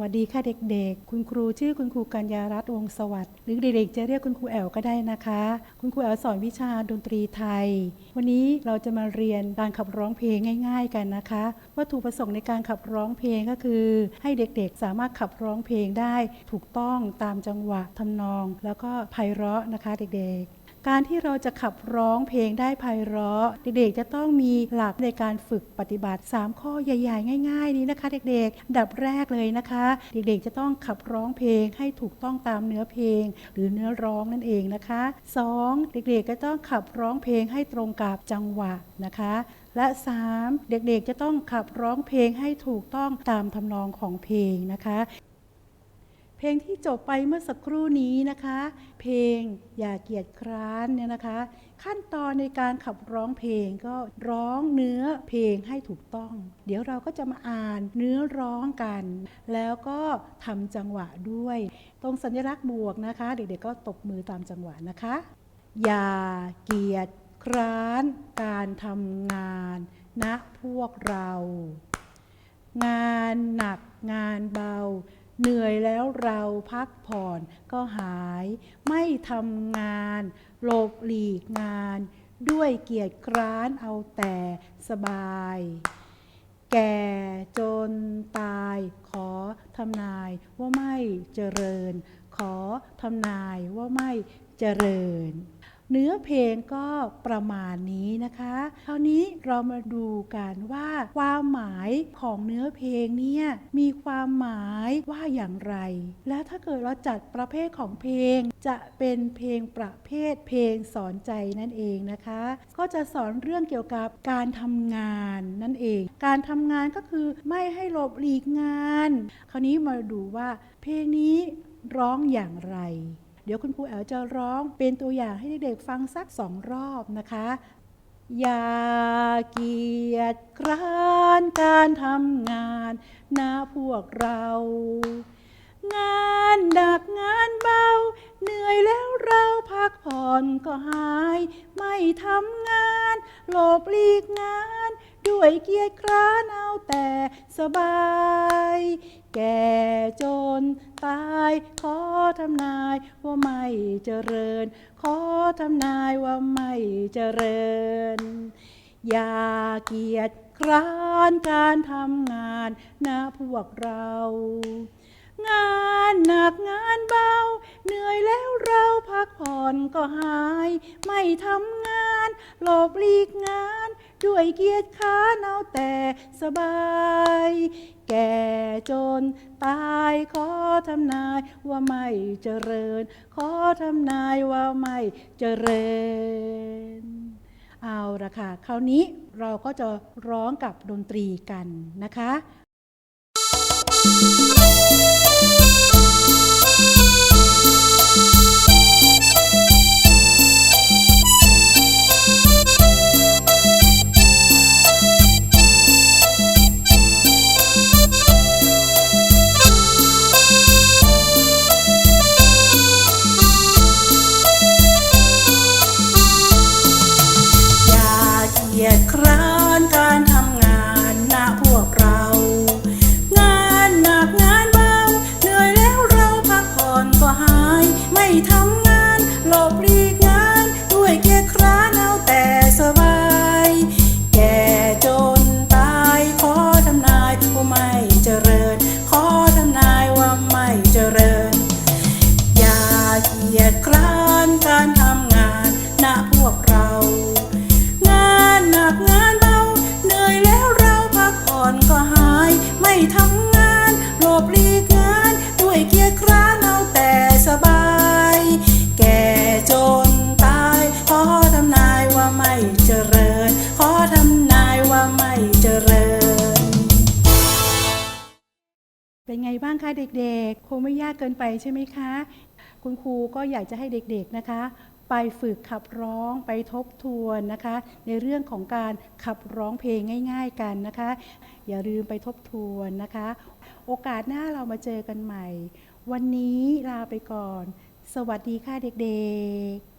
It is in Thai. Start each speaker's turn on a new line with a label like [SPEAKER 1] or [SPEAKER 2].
[SPEAKER 1] วัสดีค่ะเด็กๆ คุณครูชื่อคุณครูกัญญารัตน์วงศ์สวัสดิ์หรือเด็กๆจะเรียกคุณครูแอลก็ได้นะคะ คุณครูแอลสอนวิชาดนตรีไทย วันนี้เราจะมาเรียนการขับร้องเพลงง่าย ๆ กันนะคะ วัตถุประสงค์ในการขับร้องเพลงก็คือ ให้เด็กๆ สามารถขับร้องเพลงได้ ถูกต้องตามจังหวะทำนอง แล้วก็ไพเราะนะคะเด็กๆ การที่เราจะขับร้องเพลงได้ไพเราะ เด็กๆจะต้องมีหลักในการฝึกปฏิบัติ 3 ข้อใหญ่ๆ ง่าย ๆ นี้นะคะ เด็กๆ ดับแรกเลยนะคะ เด็กๆจะต้องขับร้องเพลงให้ถูกต้องตามเนื้อเพลง หรือเนื้อร้องนั่นเองนะคะ 2. เด็กๆก็ต้องขับร้องเพลงให้ตรงกับจังหวะนะคะและ 3. เด็กๆ จะต้องขับร้องเพลงให้ถูกต้องตามทำนองของเพลงนะคะ เพลงที่จบไปเมื่อสักครู่นี้นะคะ เพลงอย่าเกียจคร้านเนี่ยนะคะ ขั้นตอนในการขับร้องเพลงก็ร้องเนื้อเพลงให้ถูกต้อง เดี๋ยวเราก็จะมาอ่านเนื้อร้องกัน แล้วก็ทำจังหวะด้วย ตรงสัญลักษณ์บวกนะคะ เด็กๆก็ตบมือตามจังหวะนะคะ อย่าเกียจคร้านการทำงานนะพวกเรา งานหนักงานเบา เหนื่อยแล้วเราพักผ่อนก็หาย ไม่ทำงานหลบหลีกงาน ด้วยเกียรติคร้านเอาแต่สบาย แก่จนตายขอทำนายว่าไม่เจริญ ขอทำนายว่าไม่เจริญ เนื้อเพลงก็ประมาณนี้นะคะคราวนี้เรามาดูกันว่า ความหมายของเนื้อเพลงเนี่ยมีความหมายว่าอย่างไร และถ้าเกิดเราจัดประเภทของเพลง จะเป็นเพลงประเภทเพลงสอนใจนั่นเองนะคะ ก็จะสอนเรื่องเกี่ยวกับการทำงานนั่นเอง การทำงานก็คือไม่ให้หลบหลีกงาน คราวนี้มาดูว่าเพลงนี้ร้องอย่างไร เดี๋ยวคุณครูแอลจะร้องเป็นตัวอย่างให้เด็กๆฟังสักสองรอบนะคะอย่าเกียจคร้านการทำงานนะพวกเรา งานหนักงานเบา เหนื่อยแล้วเราพักผ่อนก็หาย ไม่ทำงาน หลบหลีกงาน วยเกียรคร้านเอาแต่สบาย แก่จนตายขอทำนายว่าไม่เจริญ ขอทำนายว่าไม่เจริญ อย่าเกียจคร้านการทำงานนะพวกเรา งานหนักงานเบา เหนื่อยแล้วเราพักผ่อนก็หาย ไม่ทำงาน หลบหลีกงาน ด้วยเกียรติค้านเอาแต่สบาย แก่จนตายขอทำนายว่าไม่เจริญ ขอทำนายว่าไม่เจริญ เอาละค่ะ คราวนี้เราก็จะร้องกับดนตรีกันนะคะอย่ ทำงานหลบหลีกงาน ด้วยเกียจคร้านเอาแต่สบาย แก่จนตายขอทำนายว่าไม่เจริญ ขอทำนายว่าไม่เจริญ บ้างคะเด็กๆ คงไม่ยากเกินไปใช่ไหมคะ คุณครูก็อยากจะให้เด็กๆนะคะ ไปฝึกขับร้องไปทบทวนนะคะ ในเรื่องของการขับร้องเพลงง่าย ๆกันนะคะ อย่าลืมไปทบทวนนะคะ โอกาสหน้าเรามาเจอกันใหม่ วันนี้ลาไปก่อน สวัสดีค่ะเด็กๆ